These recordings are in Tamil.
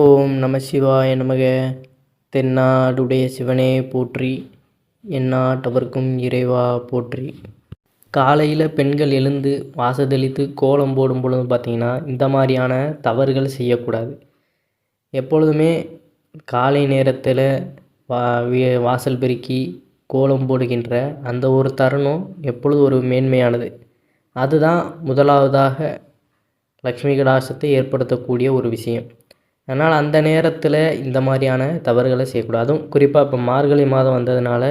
ஓம் நம சிவாய நமக. தென்னாடுடைய சிவனே போற்றி. எந்நாட்டவர்க்கும் இறைவா போற்றி. காலையில் பெண்கள் எழுந்து வாசதெளித்து கோலம் போடும் பொழுது பார்த்திங்கன்னா இந்த மாதிரியான தவறுகள் செய்யக்கூடாது. எப்பொழுதுமே காலை நேரத்தில் வா வாசல் பெருக்கி கோலம் போடுகின்ற அந்த ஒரு தருணம் எப்பொழுது ஒரு மேன்மையானது. அதுதான் முதலாவதாக லக்ஷ்மி கடாசத்தை ஏற்படுத்தக்கூடிய ஒரு விஷயம். அதனால் அந்த நேரத்தில் இந்த மாதிரியான தவறுகளை செய்யக்கூடாது. அதுவும் குறிப்பாக இப்போ மார்கழி மாதம் வந்ததுனால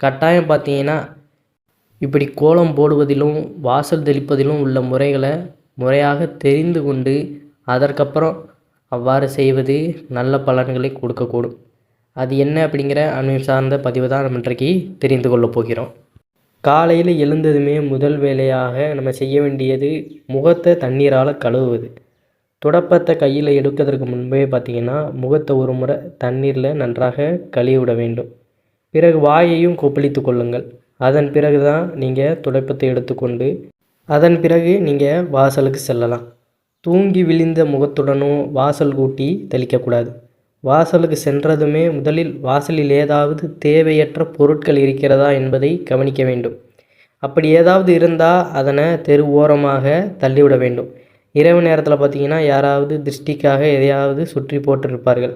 கட்டாயம் பார்த்தீங்கன்னா இப்படி கோலம் போடுவதிலும் வாசல் தெளிப்பதிலும் உள்ள முறைகளை முறையாக தெரிந்து கொண்டு அதற்கப்புறம் அவ்வாறு செய்வது நல்ல பலன்களை கொடுக்கக்கூடும். அது என்ன அப்படிங்கிற அணு சார்ந்த பதிவு தான் நம்ம இன்றைக்கு தெரிந்து கொள்ளப் போகிறோம். காலையில் எழுந்ததுமே முதல் வேலையாக நம்ம செய்ய வேண்டியது முகத்தை தண்ணீரால் கழுவுவது. துடப்பத்தை கையில் எடுக்கிறதுக்கு முன்பே பார்த்தீங்கன்னா முகத்தை ஒரு முறை தண்ணீரில் நன்றாக கழுவிவிட வேண்டும். பிறகு வாயையும் கொப்பளித்து கொள்ளுங்கள். அதன் பிறகு தான் நீங்கள் துடைப்பத்தை எடுத்துக்கொண்டு அதன் பிறகு நீங்கள் வாசலுக்கு செல்லலாம். தூங்கி விழிந்த முகத்துடனும் வாசல் கூட்டி தெளிக்கக்கூடாது. வாசலுக்கு சென்றதுமே முதலில் வாசலில் ஏதாவது தேவையற்ற பொருட்கள் இருக்கிறதா என்பதை கவனிக்க வேண்டும். அப்படி ஏதாவது இருந்தால் அதனை தெரு ஓரமாக தள்ளிவிட வேண்டும். இரவு நேரத்தில் பார்த்தீங்கன்னா யாராவது திருஷ்டிக்காக எதையாவது சுற்றி போட்டிருப்பார்கள்.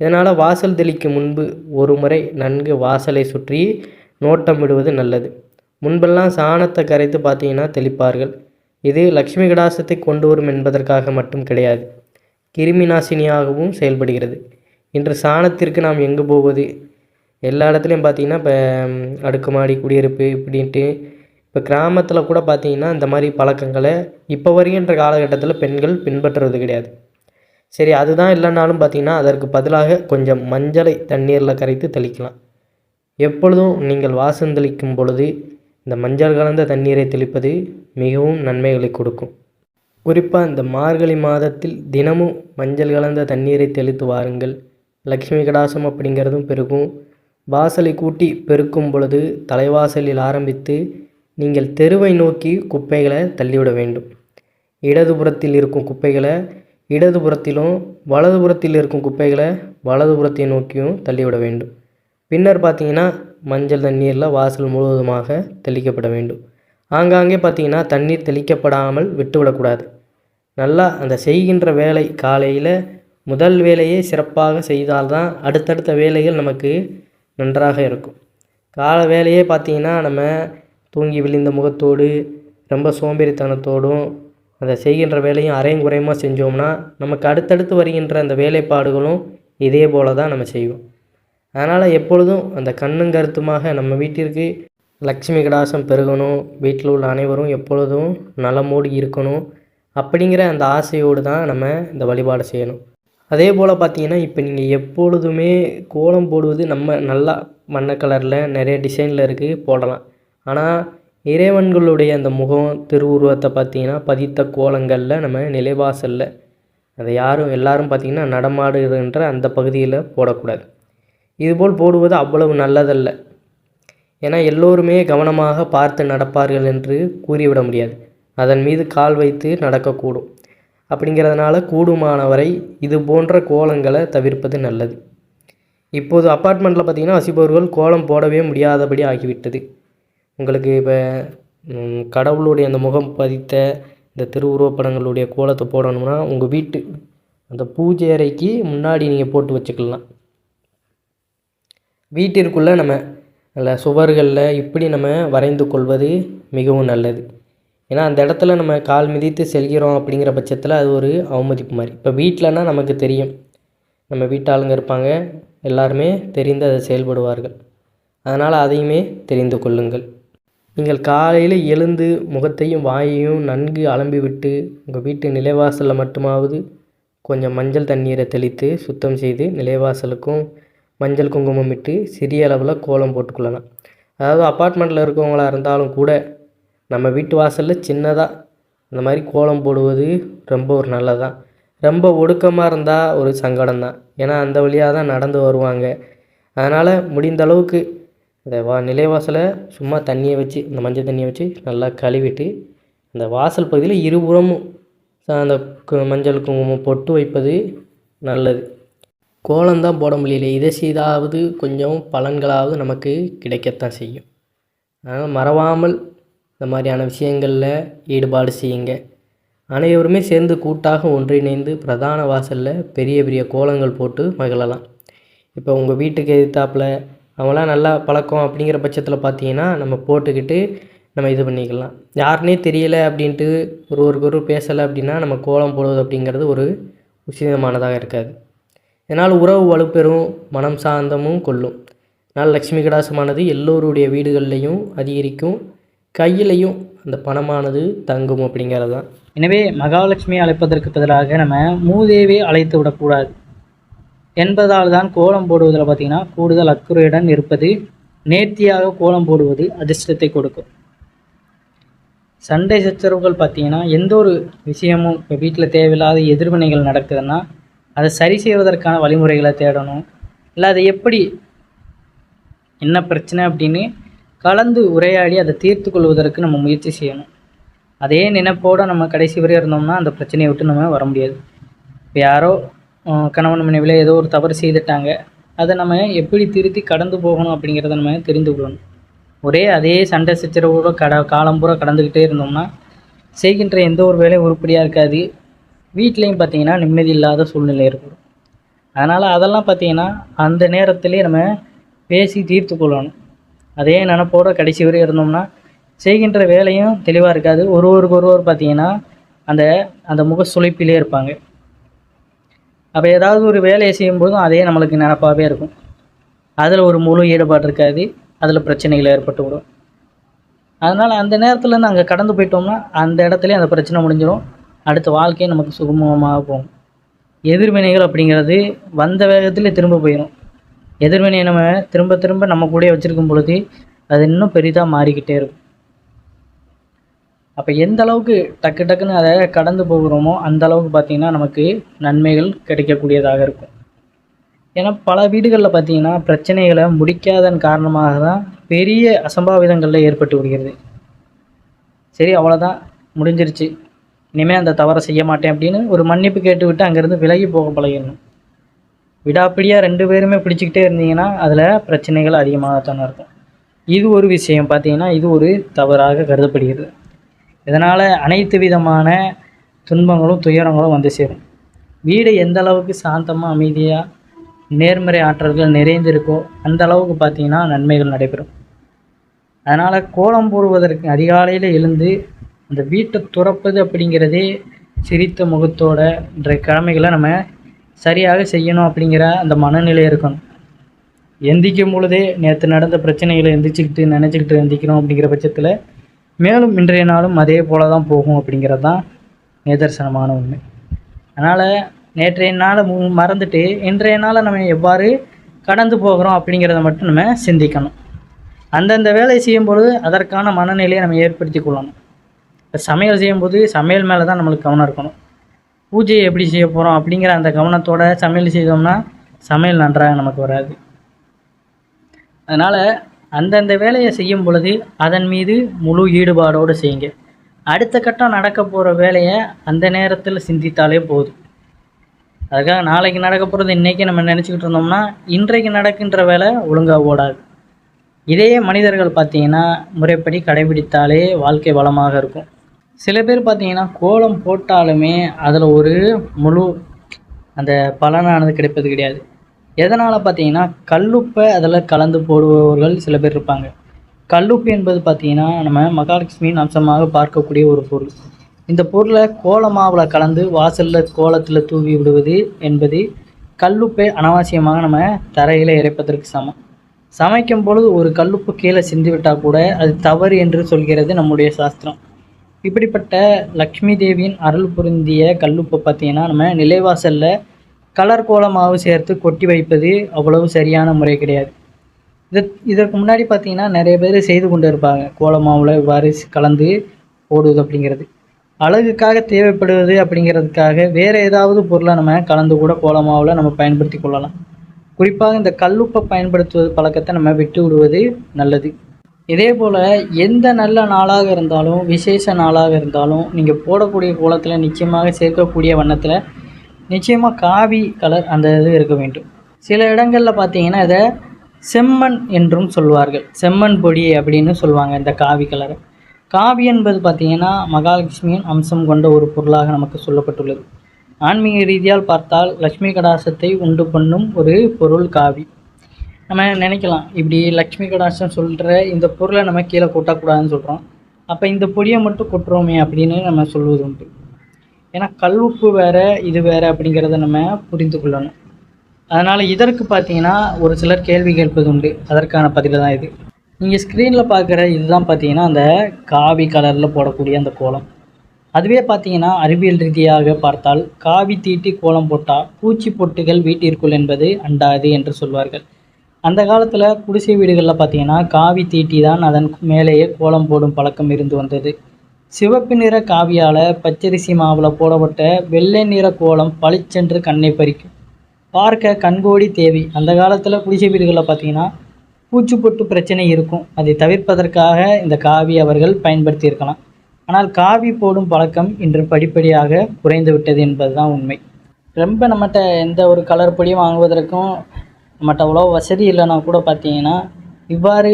இதனால் வாசல் தெளிக்கும் முன்பு ஒரு முறை நன்கு வாசலை சுற்றி நோட்டம் விடுவது நல்லது. முன்பெல்லாம் சாணத்தை கரைத்து பார்த்தீங்கன்னா தெளிப்பார்கள். இது லக்ஷ்மி கடாசத்தை கொண்டு வரும் என்பதற்காக மட்டும் கிடையாது. கிருமி நாசினியாகவும் செயல்படுகிறது. இன்று சாணத்திற்கு நாம் எங்கு போவது? எல்லா இடத்துலையும் பார்த்தீங்கன்னா இப்போ அடுக்குமாடி குடியிருப்பு இப்படின்ட்டு இப்போ கிராமத்தில் கூட பார்த்தீங்கன்னா இந்த மாதிரி பழக்கங்களை இப்போ வருகின்ற காலகட்டத்தில் பெண்கள் பின்பற்றுறது கிடையாது. சரி அதுதான் இல்லைனாலும் பார்த்தீங்கன்னா அதற்கு பதிலாக கொஞ்சம் மஞ்சளை தண்ணீரில் கரைத்து தெளிக்கலாம். எப்பொழுதும் நீங்கள் வாசம் தெளிக்கும் பொழுது இந்த மஞ்சள் கலந்த தண்ணீரை தெளிப்பது மிகவும் நன்மைகளை கொடுக்கும். குறிப்பாக இந்த மார்கழி மாதத்தில் தினமும் மஞ்சள் கலந்த தண்ணீரை தெளித்து வாருங்கள். லக்ஷ்மி கடாசம் அப்படிங்கிறதும் பெருகும். வாசலை கூட்டி பெருக்கும் பொழுது தலைவாசலில் ஆரம்பித்து நீங்கள் தெருவை நோக்கி குப்பைகளை தள்ளிவிட வேண்டும். இடதுபுறத்தில் இருக்கும் குப்பைகளை இடதுபுறத்திலும் வலதுபுறத்தில் இருக்கும் குப்பைகளை வலதுபுறத்தை நோக்கியும் தள்ளிவிட வேண்டும். பின்னர் பார்த்தீங்கன்னா மஞ்சள் தண்ணீரில் வாசல் முழுவதுமாக தெளிக்கப்பட வேண்டும். ஆங்காங்கே பார்த்தீங்கன்னா தண்ணீர் தெளிக்கப்படாமல் விட்டுவிடக்கூடாது நல்லா அந்த செய்கின்ற வேலை காலையில் முதல் வேலையை சிறப்பாக செய்தால்தான் அடுத்தடுத்த வேலைகள் நமக்கு நன்றாக இருக்கும். கால வேலையே பார்த்தீங்கன்னா நம்ம தூங்கி விழுந்த முகத்தோடு ரொம்ப சோம்பேறித்தனத்தோடும் அதை செய்கின்ற வேலையும் அரையும் குறையுமாக செஞ்சோம்னா நமக்கு அடுத்தடுத்து வருகின்ற அந்த வேலைப்பாடுகளும் இதே போல தான் நம்ம செய்வோம். அதனால் எப்பொழுதும் அந்த கண்ணும் கருத்துமாக நம்ம வீட்டிற்கு லக்ஷ்மி கடாசம் பெருகணும் வீட்டில் உள்ள அனைவரும் எப்பொழுதும் நலமோடு இருக்கணும் அப்படிங்கிற அந்த ஆசையோடு தான் நம்ம இந்த வழிபாடு செய்யணும். அதே போல் பார்த்தீங்கன்னா இப்போ நீங்கள் எப்பொழுதுமே கோலம் போடுவது நம்ம நல்லா வண்ண கலரில் நிறைய டிசைனில் இருக்குது போடலாம். ஆனால் இறைவன்களுடைய அந்த முகம் திருவுருவத்தை பார்த்தீங்கன்னா பதித்த கோலங்களில் நம்ம நிலைவாசலில். அதை யாரும் எல்லாரும் பார்த்தீங்கன்னா நடமாடுகின்ற அந்த பகுதியில் போடக்கூடாது. இதுபோல் போடுவது அவ்வளவு நல்லதல்ல. ஏன்னா எல்லோருமே கவனமாக பார்த்து நடப்பார்கள் என்று கூறிவிட முடியாது. அதன் மீது கால் வைத்து நடக்கக்கூடும். அப்படிங்கிறதுனால கூடுமானவரை இது போன்ற கோலங்களை தவிர்ப்பது நல்லது. இப்போது அப்பார்ட்மெண்ட்டில் பார்த்தீங்கன்னா வசிப்பவர்கள் கோலம் போடவே முடியாதபடி ஆகிவிட்டது. உங்களுக்கு இப்போ கடவுளுடைய அந்த முகம் பதித்த இந்த திருவுருவப்படங்களுடைய கோலத்தை போடணும்னா உங்கள் வீட்டு அந்த பூஜை அறைக்கு முன்னாடி நீங்கள் போட்டு வச்சுக்கலாம். வீட்டிற்குள்ளே நம்ம நல்ல சுவர்களில் இப்படி நம்ம வரைந்து கொள்வது மிகவும் நல்லது. ஏன்னா அந்த இடத்துல நம்ம கால் மிதித்து செல்கிறோம் அப்படிங்கிற பட்சத்தில் அது ஒரு அவமதிப்பு மாதிரி. இப்போ வீட்டிலனா நமக்கு தெரியும். நம்ம வீட்டாளுங்க இருப்பாங்க. எல்லாருமே தெரிந்து அதை செயல்படுவார்கள். அதனால் அதையுமே தெரிந்து கொள்ளுங்கள். நீங்கள் காலையில் எழுந்து முகத்தையும் வாயையும் நன்கு அலம்பி விட்டு உங்கள் வீட்டு நிலைவாசலில் மட்டுமாவது கொஞ்சம் மஞ்சள் தண்ணீரை தெளித்து சுத்தம் செய்து நிலைவாசலுக்கும் மஞ்சள் குங்குமம் இட்டு சிறிய அளவில் கோலம் போட்டுக்கொள்ளலாம். அதாவது அப்பார்ட்மெண்ட்டில் இருக்கவங்களா இருந்தாலும் கூட நம்ம வீட்டு வாசலில் சின்னதாக இந்த மாதிரி கோலம் போடுவது ரொம்ப ஒரு நல்லதான் ரொம்ப ஒடுக்கமாக இருந்தால் ஒரு சங்கடம் தான் ஏன்னா அந்த வழியாக தான் நடந்து வருவாங்க. அதனால் முடிந்த அளவுக்கு இந்த வா நிலைவாசலை சும்மா தண்ணியை வச்சு இந்த மஞ்சள் தண்ணியை வச்சு நல்லா கழுவிட்டு அந்த வாசல் பகுதியில் இருபுறமும் அந்த கு- மஞ்சள் குங்குமம் பொட்டு வைப்பது நல்லது. கோலம்தான் போட முடியல. இதை செய்தாவது கொஞ்சம் பலன்களாவது நமக்கு கிடைக்கத்தான் செய்யும். அதனால் மறவாமல் இந்த மாதிரியான விஷயங்களில் ஈடுபாடு செய்யுங்க. அனைவருமே சேர்ந்து கூட்டாக ஒன்றிணைந்து பிரதான வாசலில் பெரிய பெரிய கோலங்கள் போட்டு மகிழலாம். இப்போ உங்கள் வீட்டுக்கு எதிர்த்தாப்புல அவங்களாம் நல்லா பழக்கம் அப்படிங்கிற பட்சத்தில் பார்த்தீங்கன்னா நம்ம போட்டுக்கிட்டு நம்ம இது பண்ணிக்கலாம். யாருனே தெரியலை அப்படின்ட்டு ஒரு ஒரு பேசலை அப்படின்னா நம்ம கோலம் போடுவது அப்படிங்கிறது ஒரு உசிதமானதாக இருக்காது. இதனால் உறவு வலுப்பெறும் மனம் சாந்தமும் கொள்ளும். இதனால் லக்ஷ்மி கடாசமானது எல்லோருடைய வீடுகள்லையும் அதிகரிக்கும் கையிலையும் அந்த பணமானது தங்கும் அப்படிங்கிறது தான் எனவே மகாலட்சுமியை அழைப்பதற்கு பதிலாக நம்ம மூதேவியை அழைத்து விடக்கூடாது. என்பதால் தான் கோலம் போடுவதில் பார்த்திங்கன்னா கூடுதல் அக்குறையுடன் இருப்பது நேர்த்தியாக கோலம் போடுவது அதிர்ஷ்டத்தை கொடுக்கும். சண்டை சச்சரவுகள் பார்த்தீங்கன்னா எந்த ஒரு விஷயமும் இப்போ வீட்டில் தேவையில்லாத எதிர்வினைகள் நடக்குதுன்னா அதை சரி செய்வதற்கான வழிமுறைகளை தேடணும். இல்லை அதை எப்படி என்ன பிரச்சனை அப்படின்னு கலந்து உரையாடி அதை தீர்த்து கொள்வதற்கு நம்ம முயற்சி செய்யணும். அதே நினைப்போடு நம்ம கடைசி வரை இருந்தோம்னா அந்த பிரச்சனையை விட்டு நம்ம வர முடியாது. இப்போ யாரோ கணவன் மனைவியில் ஏதோ ஒரு தவறு செய்துட்டாங்க. அதை நம்ம எப்படி திருத்தி கடந்து போகணும் அப்படிங்கிறத நம்ம தெரிந்து கொள்ளணும். ஒரே அதே சண்டை சச்சரவோட கட காலம் பூரா கடந்துக்கிட்டே இருந்தோம்னா செய்கின்ற எந்த ஒரு வேலையும் உருப்படியாக இருக்காது. வீட்லேயும் பார்த்தீங்கன்னா நிம்மதி இல்லாத சூழ்நிலை ஏற்படும். அதனால் அதெல்லாம் பார்த்தீங்கன்னா அந்த நேரத்துலேயே நம்ம பேசி தீர்த்து கொள்ளணும். அதே நினப்போட கடைசி வரை இருந்தோம்னா செய்கின்ற வேலையும் தெளிவாக இருக்காது. ஒருவருக்கு ஒருவர் பார்த்திங்கன்னா அந்த அந்த முக சுழைப்பிலே இருப்பாங்க. அப்போ ஏதாவது ஒரு வேலையை செய்யும்போதும் அதே நம்மளுக்கு நினப்பாகவே இருக்கும். அதில் ஒரு முழு ஈடுபாடு இருக்காது. அதில் பிரச்சனைகள் ஏற்பட்டு விடும். அதனால் அந்த நேரத்தில் நாங்கள் கடந்து போயிட்டோம்னா அந்த இடத்துலயே அந்த பிரச்சனை முடிஞ்சிடும் அடுத்த வாழ்க்கையே நமக்கு சுகமமாக போகும். எதிர்வினைகள் அப்படிங்கிறது வந்த வேகத்தில் திரும்ப போயிடும் எதிர்வினையை நம்ம திரும்ப திரும்ப நம்ம கூடயே வச்சுருக்கும் பொழுது அது இன்னும் பெரிதாக மாறிக்கிட்டே இருக்கும். அப்போ எந்த அளவுக்கு டக்கு டக்குன்னு அதை கடந்து போகிறோமோ அந்த அளவுக்கு பார்த்திங்கன்னா நமக்கு நன்மைகள் கிடைக்கக்கூடியதாக இருக்கும். ஏன்னா பல வீடுகளில் பார்த்தீங்கன்னா பிரச்சனைகளை முடிக்காதன் காரணமாக தான் பெரிய அசம்பாவிதங்களில் ஏற்பட்டு விடுகிறது சரி அவ்வளோதான் முடிஞ்சிருச்சு. இனிமேல் அந்த தவறை செய்ய மாட்டேன் அப்படின்னு ஒரு மன்னிப்பு கேட்டுவிட்டு அங்கேருந்து விலகி போக பழகிடணும். விடாப்பிடியாக ரெண்டு பேருமே பிடிச்சிக்கிட்டே இருந்தீங்கன்னா அதில் பிரச்சனைகள் அதிகமாகத்தானே இருக்கும். இது ஒரு விஷயம். பார்த்தீங்கன்னா இது ஒரு தவறாக கருதப்படுகிறது. இதனால் அனைத்து விதமான துன்பங்களும் துயரங்களும் வந்து சேரும். வீடு எந்த அளவுக்கு சாந்தமாக அமைதியாக நேர்மறை ஆற்றல்கள் நிறைந்திருக்கோ அந்த அளவுக்கு பார்த்தீங்கன்னா நன்மைகள் நடைபெறும். அதனால் கோலம் போடுவதற்கு அதிகாலையில் எழுந்து அந்த வீட்டை துறப்பது அப்படிங்கிறதே சிரித்த முகத்தோட இன்றைய கடமைகளை நம்ம சரியாக செய்யணும் அப்படிங்கிற அந்த மனநிலை இருக்கணும். எந்திக்கும் பொழுதே நேற்று நடந்த பிரச்சனைகளை எந்திரிச்சிக்கிட்டு நினச்சிக்கிட்டு எந்திக்கிறோம் அப்படிங்கிற பட்சத்தில் மேலும் இன்றைய நாளும் அதே போல தான் போகும் அப்படிங்கிறது தான் நிதர்சனமான உண்மை. அதனால் நேற்றைய நாளை மறந்துட்டு இன்றைய நாளை நம்ம எவ்வாறு கடந்து போகிறோம் அப்படிங்கிறத மட்டும் நம்ம சிந்திக்கணும். அந்தந்த வேலையை செய்யும்பொழுது அதற்கான மனநிலையை நம்ம ஏற்படுத்தி கொள்ளணும். இப்போ சமையல் செய்யும்போது சமையல் மேலே தான் நம்மளுக்கு கவனம் இருக்கணும். பூஜையை எப்படி செய்ய போகிறோம் அப்படிங்கிற அந்த கவனத்தோட சமையல் செய்தோம்னா சமையல் நன்றாக நமக்கு வராது. அதனால் அந்தந்த வேலையை செய்யும் பொழுது அதன் மீது முழு ஈடுபாடோடு செய்யுங்க. அடுத்த கட்டம் நடக்க போகிற வேலையை அந்த நேரத்தில் சிந்தித்தாலே போதும். அதுக்காக நாளைக்கு நடக்க போகிறது இன்றைக்கி நம்ம நினச்சிக்கிட்டு இருந்தோம்னா இன்றைக்கு நடக்கின்ற வேலை ஒழுங்காக ஓடாது. இதே மனிதர்கள் பார்த்தீங்கன்னா முறைப்படி கடைபிடித்தாலே வாழ்க்கை வளமாக இருக்கும். சில பேர் பார்த்தீங்கன்னா கோலம் போட்டாலுமே அதில் ஒரு முழு அந்த பலனானது கிடைப்பது கிடையாது. எதனால் பார்த்தீங்கன்னா கல்லுப்பை அதில் கலந்து போடுபவர்கள் சில பேர் இருப்பாங்க. கல்லுப்பு என்பது பார்த்தீங்கன்னா நம்ம மகாலட்சுமியின் அம்சமாக பார்க்கக்கூடிய ஒரு பொருள். இந்த பொருளை கோலமாவில் கலந்து வாசலில் கோலத்தில் தூவி விடுவது என்பது கல்லுப்பை அனாவசியமாக நம்ம தரையில் இறைப்பதற்கு சமம். சமைக்கும் பொழுது ஒரு கல்லுப்பு கீழே சிந்தி விட்டால் கூட அது தவறு என்று சொல்கிறது நம்முடைய சாஸ்திரம். இப்படிப்பட்ட லக்ஷ்மி தேவியின் அருள் பொருந்திய கல்லுப்பை பார்த்தீங்கன்னா நம்ம நிலைவாசலில் கலர் கோலமாவு சேர்த்து கொட்டி வைப்பது அவ்வளவு சரியான முறை கிடையாது. இது இதற்கு முன்னாடி பார்த்தீங்கன்னா நிறைய பேர் செய்து கொண்டு இருப்பாங்க. கோலமாவில் இவ்வாறு கலந்து போடுவது அப்படிங்கிறது. அழகுக்காக தேவைப்படுவது அப்படிங்கிறதுக்காக வேறு ஏதாவது பொருளை நம்ம கலந்து கூட கோலமாவில் நம்ம பயன்படுத்தி கொள்ளலாம். குறிப்பாக இந்த கல்லுப்பை பயன்படுத்துவது பழக்கத்தை நம்ம விட்டு விடுவது நல்லது. இதே போல் எந்த நல்ல நாளாக இருந்தாலும் விசேஷ நாளாக இருந்தாலும் நீங்கள் போடக்கூடிய கோலத்தில் நிச்சயமாக சேர்க்கக்கூடிய வண்ணத்தில் நிச்சயமாக காவி கலர் அந்த இது இருக்க வேண்டும். சில இடங்களில் பார்த்தீங்கன்னா இதை செம்மண் என்றும் சொல்வார்கள். செம்மண் பொடி அப்படின்னு சொல்லுவாங்க இந்த காவி கலரை காவி என்பது பார்த்தீங்கன்னா மகாலட்சுமியின் அம்சம் கொண்ட ஒரு பொருளாக நமக்கு சொல்லப்பட்டுள்ளது. ஆன்மீக ரீதியால் பார்த்தால் லக்ஷ்மி கடாசத்தை உண்டு பண்ணும் ஒரு பொருள் காவி. நம்ம நினைக்கலாம் இப்படி லக்ஷ்மி கடாசம் சொல்கிற இந்த பொருளை நம்ம கீழே கொட்டக்கூடாதுன்னு சொல்கிறோம் அப்போ இந்த பொடியை மட்டும் கொட்டுறோமே அப்படின்னு நம்ம சொல்வது உண்டு ஏன்னா கல்வுப்பு வேறு இது வேறு அப்படிங்கிறத நம்ம புரிந்து கொள்ளணும். அதனால் இதற்கு பார்த்தீங்கன்னா ஒரு சிலர் கேள்வி கேட்பது உண்டு. அதற்கான பதில் தான் இது. நீங்கள் ஸ்க்ரீனில் பார்க்குற இதுதான் பார்த்தீங்கன்னா அந்த காவி கலரில் போடக்கூடிய அந்த கோலம். அதுவே பார்த்தீங்கன்னா அறிவியல் ரீதியாக பார்த்தால் காவி தீட்டி கோலம் போட்டால் பூச்சி பொட்டுகள் வீட்டிற்குள் என்பது அண்டாது என்று சொல்வார்கள். அந்த காலத்தில் குடிசை வீடுகளில் பார்த்தீங்கன்னா காவி தீட்டி தான் அதன் மேலேயே கோலம் போடும் பழக்கம் இருந்து வந்தது. சிவப்பு நிற காவியால் பச்சரிசி மாவில் போடப்பட்ட வெள்ளை நிற கோலம் பளிச்சென்று கண்ணை பறிக்கும். பார்க்க கண்கோடி தேவை. அந்த காலத்தில் குடிசை வீடுகளில் பார்த்தீங்கன்னா பூச்சிப்பொட்டு பிரச்சனை இருக்கும். அதை தவிர்ப்பதற்காக இந்த காவி அவர்கள் பயன்படுத்தியிருக்கலாம். ஆனால் காவி போடும் பழக்கம் இன்று படிப்படியாக குறைந்து விட்டது என்பதுதான் உண்மை. ரொம்ப நம்மகிட்ட எந்த ஒரு கலர் பொடியும் வாங்குவதற்கும் நம்மகிட்ட அவ்வளோ வசதி இல்லைன்னா கூட பார்த்தீங்கன்னா இவ்வாறு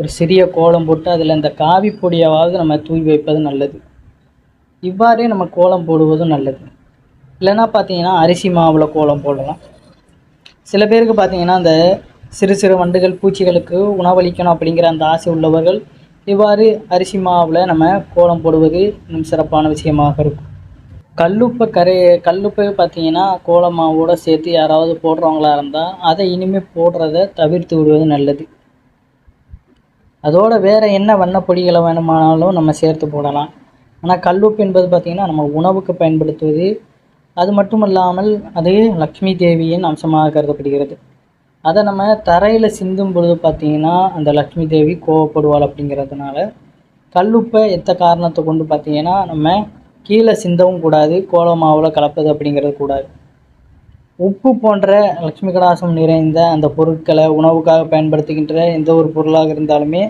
ஒரு சிறிய கோலம் போட்டு அதில் இந்த காவி பொடியாவது நம்ம தூவி வைப்பது நல்லது. இவ்வாறே நம்ம கோலம் போடுவதும் நல்லது. இல்லைன்னா பார்த்தீங்கன்னா அரிசி மாவில் கோலம் போடலாம். சில பேருக்கு பார்த்தீங்கன்னா அந்த சிறு சிறு வண்டுகள் பூச்சிகளுக்கு உணவளிக்கணும் அப்படிங்கிற அந்த ஆசை உள்ளவர்கள் இவ்வாறு அரிசி மாவில் நம்ம கோலம் போடுவது இன்னும் சிறப்பான விஷயமாக இருக்கும். கல்லுப்பை கரை கல்லுப்பை பார்த்தீங்கன்னா கோலம் மாவோட சேர்த்து யாராவது போடுறவங்களா இருந்தால் அதை இனிமேல் போடுறத தவிர்த்து விடுவது நல்லது. அதோட வேறு என்ன வண்ணப்பொடிகளை வேணுமானாலும் நம்ம சேர்த்து போடலாம். ஆனால் கல்லுப்பு என்பது பார்த்திங்கன்னா நம்ம உணவுக்கு பயன்படுத்துவது. அது மட்டும் இல்லாமல் அது லக்ஷ்மி தேவியின் அம்சமாக கருதப்படுகிறது. அதை நம்ம தரையில் சிந்தும் பொழுது பார்த்திங்கன்னா அந்த லக்ஷ்மி தேவி கோவப்படுவாள் அப்படிங்கிறதுனால கல்லுப்பை எத்த காரணத்தை கொண்டு பார்த்திங்கன்னா நம்ம கீழே சிந்தவும் கூடாது கோலமாவில் கலப்பது அப்படிங்கிறது கூடாது. உப்பு போன்ற லட்சுமி கடாசம் நிறைந்த அந்த பொருட்களை உணவுக்காக பயன்படுத்துகின்ற எந்த ஒரு பொருளாக இருந்தாலுமே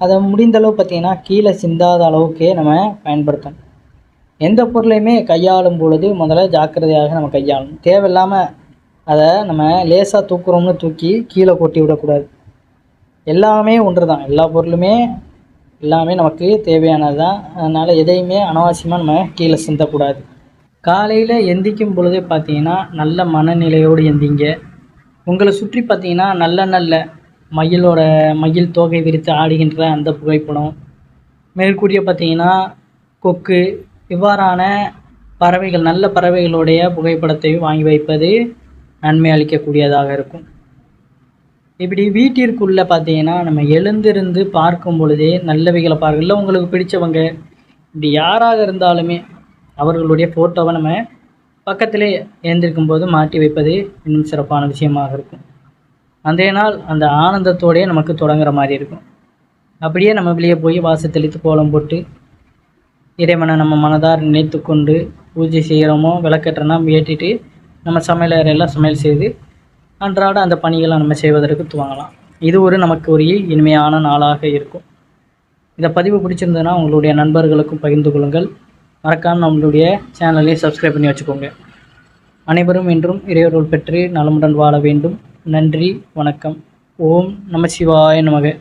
அதை முடிந்த அளவு பார்த்திங்கன்னா கீழே சிந்தாத அளவுக்கே நம்ம பயன்படுத்தணும். எந்த பொருளையுமே கையாளும் பொழுது முதல்ல ஜாக்கிரதையாக நம்ம கையாளணும். தேவையில்லாமல் அதை நம்ம லேசாக தூக்குறோம்னு தூக்கி கீழே கொட்டி விடக்கூடாது. எல்லாமே ஒன்று தான் எல்லா பொருளுமே எல்லாமே நமக்கு தேவையானது தான் அதனால் எதையுமே அனாவசியமாக நம்ம கீழே சிந்தக்கூடாது. காலையில் எந்திக்கும் பொழுதே பார்த்தீங்கன்னா நல்ல மனநிலையோடு எந்திங்க. உங்களை சுற்றி பார்த்தீங்கன்னா நல்ல நல்ல மயிலோட மயில் தோகை விரித்து ஆடுகின்ற அந்த புகைப்படம். மேற்கூடிய பார்த்தீங்கன்னா கொக்கு இவ்வாறான பறவைகள் நல்ல பறவைகளுடைய புகைப்படத்தை வாங்கி வைப்பது நன்மை அளிக்கக்கூடியதாக இருக்கும். இப்படி வீட்டிற்குள்ளே பார்த்தீங்கன்னா நம்ம எழுந்திருந்து பார்க்கும் பொழுதே நல்லவைகளை பார்க்க இல்லை உங்களுக்கு பிடிச்சவங்க இப்படி யாராக இருந்தாலுமே அவர்களுடைய ஃபோட்டோவை நம்ம பக்கத்திலே எழுந்திருக்கும் போது மாட்டி வைப்பது இன்னும் சிறப்பான விஷயமாக இருக்கும். அந்த நாள் அந்த ஆனந்தத்தோடயே நமக்கு தொடங்குற மாதிரி இருக்கும். அப்படியே நம்ம வெளியே போய் வாச தெளித்து கோலம் போட்டு இறைவனை நம்ம மனதார் நினைத்து கொண்டு பூஜை செய்கிறோமோ விளக்கட்டுறனா ஏற்றிட்டு நம்ம சமையல் அறையெல்லாம் சமையல் செய்து அன்றாட அந்த பணிகளை நம்ம செய்வதற்கு துவங்கலாம். இது ஒரு நமக்கு ஒரு இனிமையான நாளாக இருக்கும். இந்த பதிவு பிடிச்சிருந்ததுன்னா உங்களுடைய நண்பர்களுக்கும் பகிர்ந்து கொள்ளுங்கள். மறக்காமல் நம்மளுடைய சேனலையும் சப்ஸ்கிரைப் பண்ணி வச்சுக்கோங்க. அனைவரும் இன்றும் இறையொருள் பெற்று நலமுடன் வாழ வேண்டும். நன்றி வணக்கம். ஓம் நம சிவாய நமக.